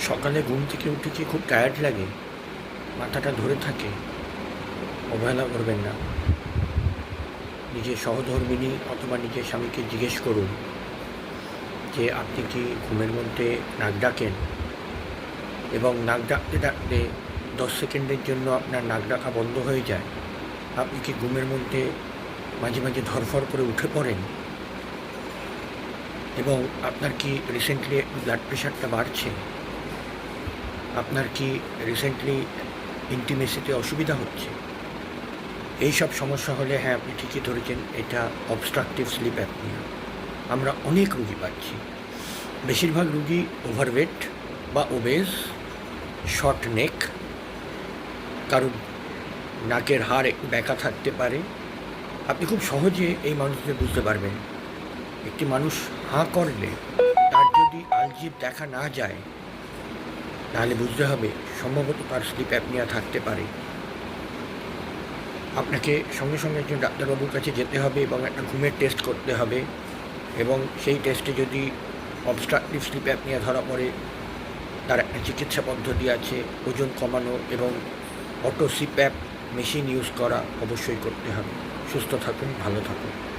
সকালে ঘুম থেকে উঠে কি খুব টায়ার্ড লাগে? মাথাটা ধরে থাকে। অবহেলা করবেন না। নিজের সহধর্মিনী অথবা নিজের স্বামীকে জিজ্ঞেস করুন যে, আপনি কি ঘুমের মধ্যে নাক ডাকেন? এবং নাক ডাকতে ডাকতে দশ সেকেন্ডের জন্য আপনার নাক ডাকা বন্ধ হয়ে যায়। আপনি কি ঘুমের মধ্যে মাঝে মাঝে ধরফর করে উঠে পড়েন? এবং আপনার কি রিসেন্টলি ব্লাড প্রেশারটা বাড়ছে? আপনার কি রিসেন্টলি ইন্টিমেসিতে অসুবিধা হচ্ছে? এই সব সমস্যা হলে হ্যাঁ আপনি ঠিকই ধরেছেন, এটা অবস্ট্রাকটিভ স্লিপ অ্যাপনিয়া আমরা অনেক রুগী পাচ্ছি। বেশিরভাগ রুগী ওভারওয়েট বা ওবেজ শর্ট নেক কারণ নাকের হাড় একটু ব্যাকা থাকতে পারে। আপনি খুব সহজে এই মানুষদের বুঝতে পারবেন। একটি মানুষ হাঁ করলে, তার যদি আলজিভ দেখা না যায় তাহলে বুঝতে হবে সম্ভবত তার স্লিপ অ্যাপনিয়া থাকতে পারে। আপনাকে সঙ্গে সঙ্গে একজন ডাক্তারবাবুর কাছে যেতে হবে এবং একটা ঘুমের টেস্ট করতে হবে এবং সেই টেস্টে যদি অবস্ট্রাকটিভ স্লিপ অ্যাপনিয়া ধরা পড়ে, তার একটা চিকিৎসা পদ্ধতি আছে, ওজন কমানো এবং অটো সিপ্যাপ মেশিন ইউজ করা অবশ্যই করতে হবে। সুস্থ থাকুন, ভালো থাকুন।